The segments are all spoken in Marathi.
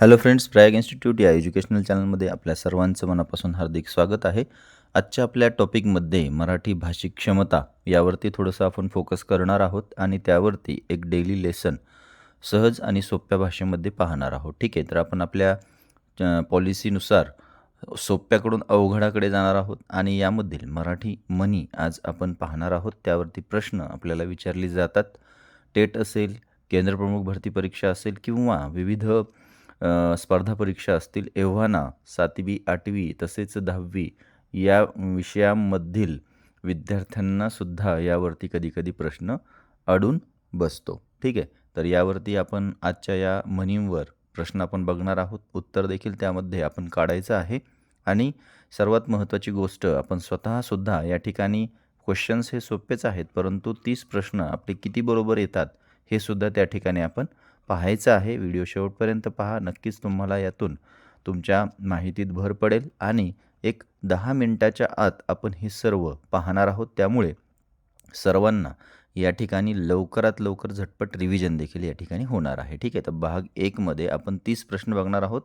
हॅलो फ्रेंड्स प्रयाग इन्स्टिट्यूट या एज्युकेशनल चॅनलमध्ये आपल्या सर्वांचं मनापासून हार्दिक स्वागत आहे. आजच्या आपल्या टॉपिकमध्ये मराठी भाषिक क्षमता यावरती थोडंसं आपण फोकस करणार आहोत आणि त्यावरती एक डेली लेसन सहज आणि सोप्या भाषेमध्ये पाहणार आहोत. ठीक आहे तर आपण आपल्या पॉलिसीनुसार सोप्याकडून अवघडाकडे जाणार आहोत आणि यामधील मराठी मनी आज आपण पाहणार आहोत. त्यावरती प्रश्न आपल्याला विचारले जातात. टेट असेल केंद्रप्रमुख भरती परीक्षा असेल किंवा विविध स्पर्धा परीक्षा असतील एव्हाना सातवी आठवी तसेच दहावी या विषयांमधील विद्यार्थ्यांनासुद्धा यावरती कधीकधी प्रश्न अडून बसतो. ठीक आहे? तर यावरती आपण आजच्या या म्हणींवर प्रश्न आपण बघणार आहोत. उत्तर देखील त्यामध्ये आपण काढायचं आहे. आणि सर्वात महत्त्वाची गोष्ट आपण स्वतःसुद्धा या ठिकाणी क्वेश्चन्स हे सोपेच आहेत परंतु तीस प्रश्न आपले किती बरोबर येतात हे सुद्धा त्या ठिकाणी आपण पाहायचं आहे. व्हिडिओ शेवटपर्यंत पहा. नक्कीच तुम्हाला यातून तुमच्या माहितीत भर पडेल आणि एक दहा मिनटाच्या आत आपण हे सर्व पाहणार आहोत. त्यामुळे सर्वांना या ठिकाणी लवकरात लवकर झटपट रिव्हिजन देखील या ठिकाणी होणार आहे. ठीक आहे. तर भाग एकमध्ये आपण तीस प्रश्न बघणार आहोत.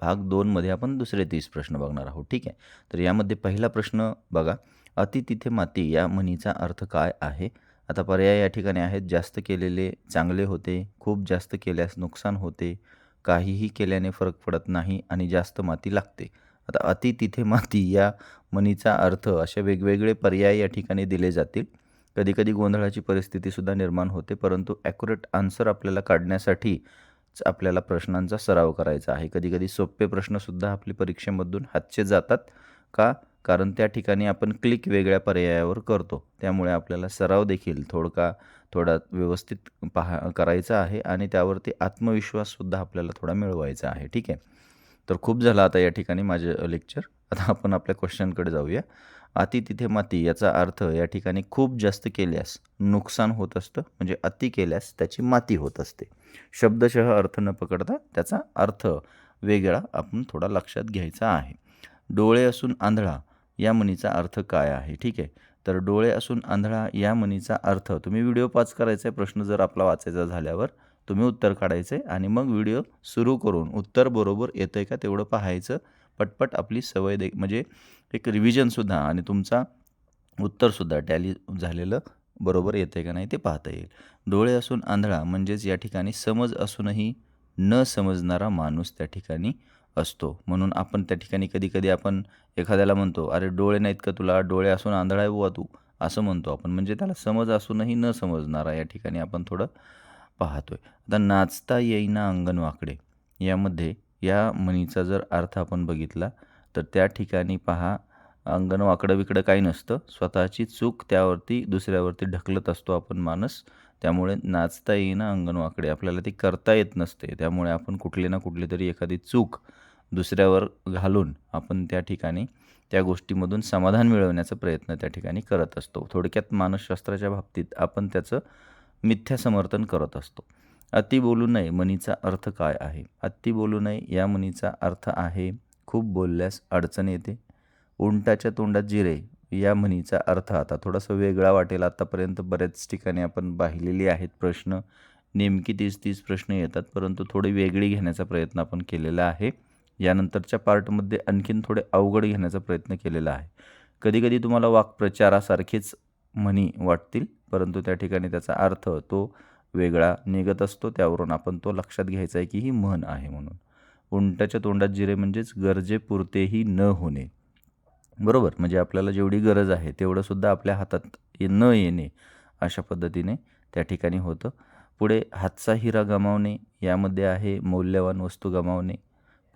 भाग दोनमध्ये आपण दुसरे तीस प्रश्न बघणार आहोत. ठीक आहे. तर यामध्ये पहिला प्रश्न बघा. अति तिथे माती या म्हणीचा अर्थ काय आहे? आता पर्याय या ठिकाणी आहेत. जास्त केलेले चांगले होते खूप जास्त केल्यास नुकसान होते. काहीही केल्याने फरक पडत नाही आणि जास्त माती लागते. आता अति तिथे माती या म्हणीचा अर्थ असे वेगवेगळे पर्याय या ठिकाणी दिले जातील. कधीकधी गोंधळाची परिस्थितीसुद्धा निर्माण होते परंतु ॲक्युरेट आन्सर आपल्याला काढण्यासाठी आपल्याला प्रश्नांचा सराव करायचा आहे. कधीकधी सोपे प्रश्नसुद्धा आपली परीक्षेमधून हातचे जातात. का? कारण त्या ठिकाणी आपण क्लिक वेगळ्या पर्यायावर करतो. त्यामुळे आपल्याला सराव देखील थोडका थोडा व्यवस्थित पहा करायचा आहे आणि त्यावरती आत्मविश्वाससुद्धा आपल्याला थोडा मिळवायचा आहे. ठीक आहे? तर खूप झालं आता या ठिकाणी माझे लेक्चर. आता आपण आपल्या क्वेश्चनकडे जाऊया. अति तिथे माती याचा अर्थ या ठिकाणी खूप जास्त केल्यास नुकसान होत असतं. म्हणजे अति केल्यास त्याची माती होत असते. शब्दशः अर्थ न पकडता त्याचा अर्थ वेगळा आपण थोडा लक्षात घ्यायचा आहे. डोळे असून आंधळा या म्हणीचा अर्थ काय आहे? ठीक आहे? तर डोळे असून आंधळा या म्हणीचा अर्थ. तुम्ही व्हिडिओ पाच करायचा आहे प्रश्न जर आपला वाचायचा झाल्यावर तुम्ही उत्तर काढायचं आहे आणि मग व्हिडिओ सुरू करून उत्तर बरोबर येतं आहे का तेवढं पाहायचं. पटपट आपली सवय दे म्हणजे एक रिव्हिजनसुद्धा आणि तुमचा उत्तरसुद्धा टॅली झालेलं बरोबर येतं आहे का नाही ते पाहता येईल. डोळे असून आंधळा म्हणजेच या ठिकाणी समज असूनही न समजणारा माणूस त्या ठिकाणी असतो. म्हणून आपण त्या ठिकाणी कधी कधी आपण एखाद्याला म्हणतो अरे डोळे नाहीत का तुला? डोळे असून आंधळा आहे बुवा तू. असं म्हणतो आपण. म्हणजे त्याला समज असूनही न समजणारा या ठिकाणी आपण थोडं पाहतोय. आता नाचता येईना अंगण वाकडे यामध्ये या म्हणीचा जर अर्थ आपण बघितला तर त्या ठिकाणी पहा अंगण वाकडं विकडं काही नसतं. स्वतःची चूक त्यावरती दुसऱ्यावरती ढकलत असतो आपण माणूस. त्यामुळे नाचता येईना अंगण वाकडे आपल्याला ती करता येत नसते. त्यामुळे आपण कुठली ना कुठली तरी एखादी चूक दुसऱ्यावर घालून आपण त्या ठिकाणी त्या गोष्टीमधून समाधान मिळवण्याचा प्रयत्न त्या ठिकाणी करत असतो. थोडक्यात मानसशास्त्राच्या बाबतीत आपण त्याचं मिथ्या समर्थन करत असतो. अति बोलू नये म्हणीचा अर्थ काय आहे? अति बोलू नये या म्हणीचा अर्थ आहे खूप बोलल्यास अडचण येते. उंटाच्या तोंडात जिरे या म्हणीचा अर्थ आता थोडासा वेगळा वाटेल. आतापर्यंत बऱ्याच ठिकाणी आपण पाहिलेली आहेत प्रश्न. नेमकी तीस तीस प्रश्न येतात परंतु थोडी वेगळी घेण्याचा प्रयत्न आपण केलेला आहे. यानंतरच्या पार्टमध्ये आणखीन थोडे अवघड घेण्याचा प्रयत्न केलेला आहे. कधीकधी तुम्हाला वाक्प्रचारासारखेच म्हणी वाटतील परंतु त्या ठिकाणी त्याचा अर्थ तो वेगळा निघत असतो. त्यावरून आपण तो लक्षात घ्यायचा आहे की ही म्हण आहे म्हणून. उंटाच्या तोंडात जिरे म्हणजेच गरजेपुरतेही न होणे. बरोबर? म्हणजे आपल्याला जेवढी गरज आहे तेवढंसुद्धा आपल्या हातात ये- न येणे अशा पद्धतीने त्या ठिकाणी होतं. पुढे हातचा हिरा गमावणे यामध्ये आहे मौल्यवान वस्तू गमावणे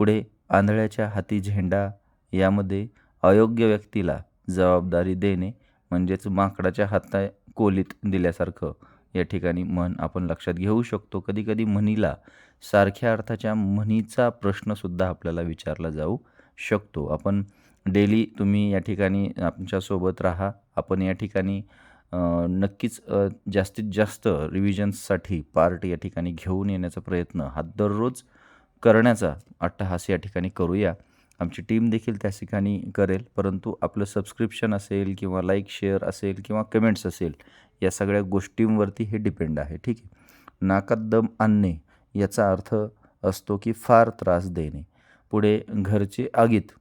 पुढे आंधळ्याच्या हाती झेंडा यामध्ये अयोग्य व्यक्तीला जबाबदारी देणे म्हणजेच माकडाच्या हाता कोलीत दिल्यासारखं. या ठिकाणी म्हण आपण लक्षात घेऊ शकतो. कधीकधी म्हणीला सारख्या अर्थाच्या म्हणीचा प्रश्नसुद्धा आपल्याला विचारला जाऊ शकतो. आपण डेली तुम्ही या ठिकाणी आमच्यासोबत राहा. आपण या ठिकाणी नक्कीच जास्तीत जास्त रिव्हिजन्ससाठी पार्ट या ठिकाणी घेऊन येण्याचा प्रयत्न हा दररोज करण्याचा अट्टहास या ठिकाणी करूया. आमची टीम देखील त्या ठिकाणी करेल परंतु आपलं सबस्क्रिप्शन असेल किंवा लाईक शेअर असेल किंवा कमेंट्स असेल या सगळ्या गोष्टींवरती हे डिपेंड आहे ठीक आहे? नाकात दम आणणे याचा अर्थ असतो की फार त्रास देणे. पुढे घरचे आगीत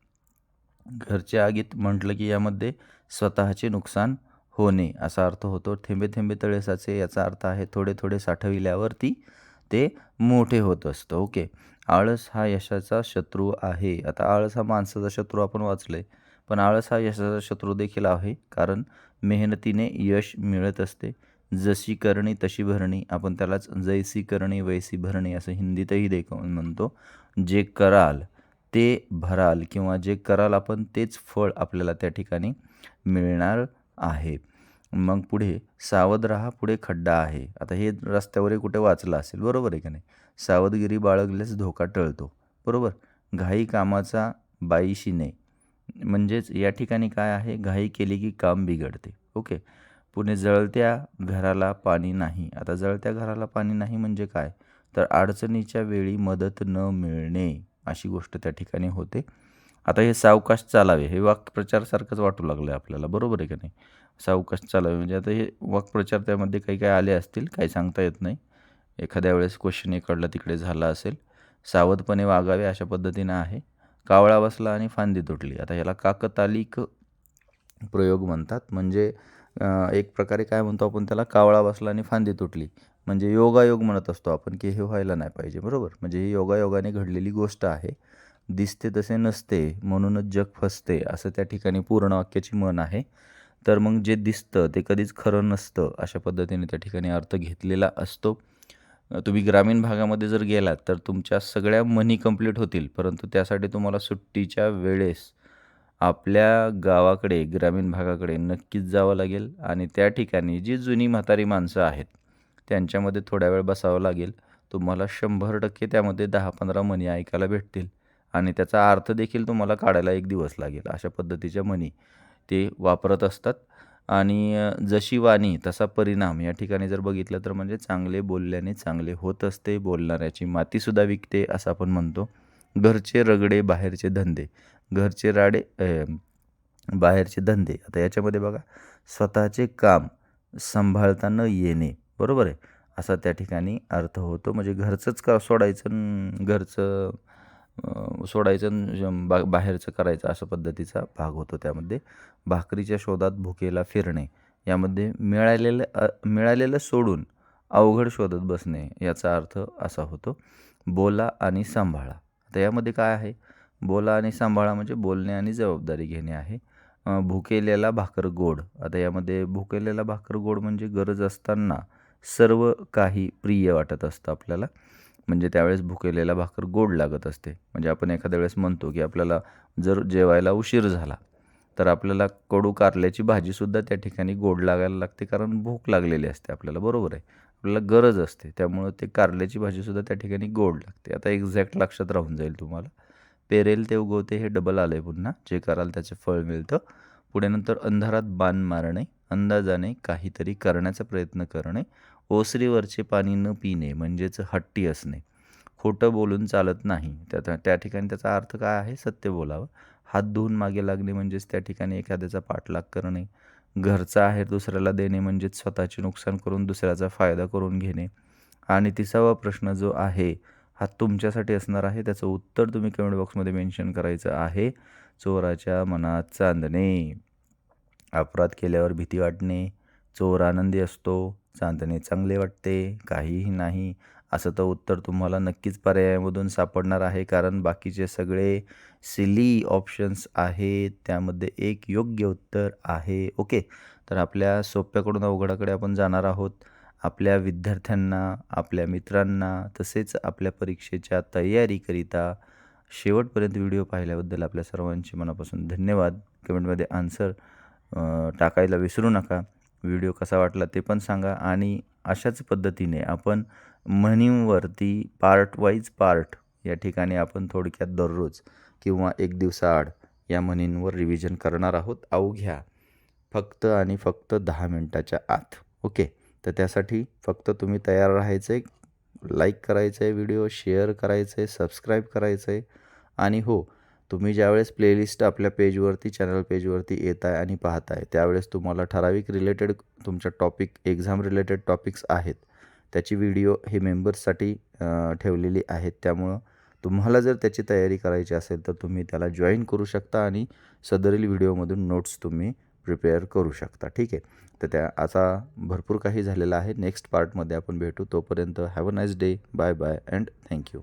घरचे आगीत म्हटलं की यामध्ये स्वतःचे नुकसान होणे असा अर्थ होतो. थेंबे थेंबे तळे साचे याचा अर्थ आहे थोडे थोडे साठविल्यावरती ते मोठे होत असतं ओके? आळस हा यशाचा शत्रू आहे. आता आळस हा माणसाचा शत्रू आपण वाचले पण आळस हा यशाचा शत्रू देखील आहे. कारण मेहनतीने यश मिळत असते. जशी करणी तशी भरणी. आपण त्यालाच जैसी करणी वैसी भरणी असं हिंदीतही देख म्हणतो. जे कराल ते भराल किंवा जे कराल आपण तेच फळ आपल्याला त्या ठिकाणी मिळणार आहे. मग पुढे सावध राहा पुढे खड्डा आहे. आता हे रस्त्यावरही कुठे वाचलं असेल? बरोबर आहे का नाही? सावधगिरी बाळगल्यास धोका टळतो. बरोबर? घाई कामाचा बाईशी नाही म्हणजेच या ठिकाणी काय आहे? घाई केली की काम बिघडते. ओके? पुणे जळत्या घराला पाणी नाही. आता जळत्या घराला पाणी नाही म्हणजे काय? तर अडचणीच्या वेळी मदत न मिळणे अशी गोष्ट त्या ठिकाणी होते. आता हे सावकाश चालावे हे वाक्प्रचारसारखंच वाटू लागलं आहे आपल्याला बरोबर आहे का नाही? सावकाश चालावे म्हणजे आता हे वाक्प्रचार त्यामध्ये काही काही आले असतील काही सांगता येत नाही. एखाद्या वेळेस क्वेश्चन इकडला तिकडे झाला असेल सावधपणे वागावे अशा पद्धतीनं आहे. कावळा बसला आणि फांदी तुटली. आता ह्याला काकतालिक प्रयोग म्हणतात. म्हणजे एक प्रकारे काय म्हणतो आपण त्याला? कावळा बसला आणि फांदी तुटली. म्हणजे योगायोग म्हणत असतो आपण की हे व्हायला नाही पाहिजे बरोबर? म्हणजे ही योगायोगाने घडलेली गोष्ट आहे. दिसते तसे नसते म्हणूनच जग फसते असं त्या ठिकाणी पूर्ण वाक्याची मन आहे. तर मग जे दिसतं ते कधीच खरं नसतं अशा पद्धतीने त्या ठिकाणी अर्थ घेतलेला असतो. तुम्ही ग्रामीण भागामध्ये जर गेलात तर तुमच्या सगळ्या मनी कंप्लीट होतील परंतु त्यासाठी तुम्हाला सुट्टीच्या वेळेस आपल्या गावाकडे ग्रामीण भागाकडे नक्कीच जावं लागेल आणि त्या ठिकाणी जी जुनी म्हातारी माणसं आहेत त्यांच्यामध्ये थोड्या वेळ बसावं लागेल. तुम्हाला शंभर टक्के त्यामध्ये दहा पंधरा मनी ऐकायला भेटतील. आणि त्याचा अर्थ देखील तुम्हाला काढायला एक दिवस लागेल. अशा पद्धतीच्या म्हणी ते वापरत असतात. आणि जशी वाणी तसा परिणाम या ठिकाणी जर बघितलं तर म्हणजे चांगले बोलल्याने चांगले होत असते बोलणाऱ्याची मातीसुद्धा विकते असं आपण म्हणतो. घरचे रगडे बाहेरचे धंदे. घरचे राडे बाहेरचे धंदे. आता याच्यामध्ये बघा स्वतःचे काम सांभाळता न येणे. बरोबर आहे? असा त्या ठिकाणी अर्थ होतो. म्हणजे घरचंच का सोडायचं घरचं सोडायचं बा बाहेरचं करायचं अशा पद्धतीचा भाग होतो त्यामध्ये. भाकरीच्या शोधात भुकेला फिरणे यामध्ये मिळालेलं मिळालेलं सोडून अवघड शोधत बसणे याचा अर्थ असा होतो बोला आणि सांभाळा. आता यामध्ये काय आहे? बोला आणि सांभाळा म्हणजे बोलणे आणि जबाबदारी घेणे आहे. भुकेलेला भाकर गोड. आता यामध्ये भुकेलेला भाकर गोड म्हणजे गरज असताना सर्व काही प्रिय वाटत असतं आपल्याला. म्हणजे त्यावेळेस भुकेलेला भाकर गोड लागत असते. म्हणजे आपण एखाद्या वेळेस म्हणतो की आपल्याला जर जेवायला उशीर झाला तर आपल्याला कडू कारल्याची भाजीसुद्धा त्या ठिकाणी गोड लागायला लागते कारण भूक लागलेली असते आपल्याला. बरोबर आहे. आपल्याला गरज असते. त्यामुळं ते कारल्याची भाजीसुद्धा त्या ठिकाणी गोड लागते. आता एक्झॅक्ट लक्षात राहून जाईल तुम्हाला. पेरेल ते उगवते हे डबल आलं आहे पुन्हा. जे कराल त्याचे फळ मिळतं. पुढे नंतर अंधारात बाण मारणे अंदाजाने काहीतरी करण्याचा प्रयत्न करणे ओसरीवरचे पाणी न पिणे म्हणजेच हट्टी असणे. खोटं बोलून चालत नाही. त्या त्या ठिकाणी त्याचा अर्थ काय आहे? सत्य बोलावं. हात धुवून मागे लागणे म्हणजेच त्या ठिकाणी एखाद्याचा पाठलाग करणे. घरचा आहे दुसऱ्याला देणे म्हणजेच स्वतःचे नुकसान करून दुसऱ्याचा फायदा करून घेणे. आणि तिसावा प्रश्न जो आहे हा तुमच्यासाठी असणार आहे. त्याचं उत्तर तुम्ही कमेंट बॉक्समध्ये मेन्शन करायचं आहे. चोराच्या मनात चांदणे. अपराध केल्यावर भीती वाटणे. चोर आनंदी असतो. चांदणे चांगले वाटते काहीही नाही. असं तर उत्तर तुम्हाला नक्कीच पर्यायामधून सापडणार आहे कारण बाकीचे सगळे सिली ऑप्शन्स आहेत. त्यामध्ये एक योग्य उत्तर आहे. ओके तर आपल्या सोप्याकडून अवघडाकडे आपण जाणार आहोत. आपल्या विद्यार्थ्यांना आपल्या मित्रांना तसेच आपल्या परीक्षेच्या तयारीकरिता शेवटपर्यंत व्हिडिओ पाहिल्याबद्दल आपल्या सर्वांचे मनापासून धन्यवाद. कमेंटमध्ये आन्सर टाकायला विसरू नका. व्हिडिओ कसा वाटला ते पण सांगा आणि अशाच पद्धतीने आपण म्हणींवरती पार्ट वाईज पार्ट या ठिकाणी आपण थोडक्यात दररोज किंवा एक दिवसाआड या म्हणींवर रिव्हिजन करणार आहोत. अवघ्या फक्त आणि फक्त दहा मिनटाच्या आत. ओके तर त्यासाठी फक्त तुम्ही तयार राहायचं आहे लाईक करायचं आहे व्हिडिओ शेअर करायचं आहे सबस्क्राईब करायचं आहे आणि हो तुम्ही ज्यावेळेस प्लेलिस्ट आपल्या पेजवरती चॅनल पेजवरती येत आहे आणि पाहत आहे त्यावेळेस तुम्हाला ठराविक रिलेटेड तुमच्या टॉपिक एक्झाम रिलेटेड टॉपिक्स आहेत. त्याची व्हिडिओ हे मेंबर्ससाठी ठेवलेली आहेत. त्यामुळं तुम्हाला जर त्याची तयारी करायची असेल तर तुम्ही त्याला जॉईन करू शकता आणि सदरील व्हिडिओमधून नोट्स तुम्ही प्रिपेअर करू शकता. ठीक आहे? तर त्या आता भरपूर काही झालेलं आहे. नेक्स्ट पार्टमध्ये आपण भेटू. तोपर्यंत have a nice day bye bye and thank you